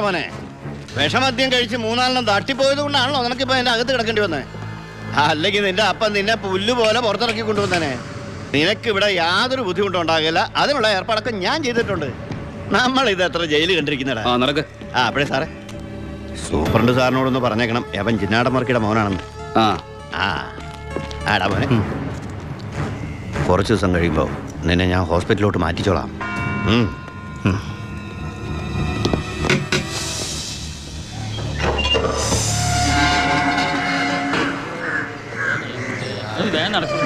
പേടിക്കണ്ട മോനെ. വിഷമദ്യം കഴിച്ച് മൂന്നാലെണ്ണം തട്ടിപ്പോയത് കൊണ്ടാണല്ലോ നിനക്കിപ്പോ എന്റെ അകത്ത് കിടക്കേണ്ടി വന്നേ. അല്ലെങ്കിൽ നിന്റെ അപ്പം നിന്നെ പുല്ലുപോലെ പുറത്തിറക്കി കൊണ്ടുവന്നേനെ. നിനക്ക് ഇവിടെ യാതൊരു ബുദ്ധിമുട്ടും ഉണ്ടാകില്ല. അതിനുള്ള ഏർപ്പാടൊക്കെ ഞാൻ ചെയ്തിട്ടുണ്ട്. നമ്മൾ ഇത് എത്ര ജയിലിൽ കണ്ടിരിക്കുന്നടാ. ആ നടക്ക്. ആ അപ്പഴേ സാറേ. സൂപ്രണ്ട് സാറിനോടൊന്ന് പറഞ്ഞേക്കണം. അവൻ ജിന്നാടമർക്കിയുടെ മോനാണെന്ന്. ആ. ആ. ആടാ മോനെ. കുറച്ച് ദിവസം കഴിയുമ്പോൾ നിന്നെ ഞാൻ ഹോസ്പിറ്റലിലോട്ട് മാറ്റിച്ചോളാം. വേഗം നടക്കും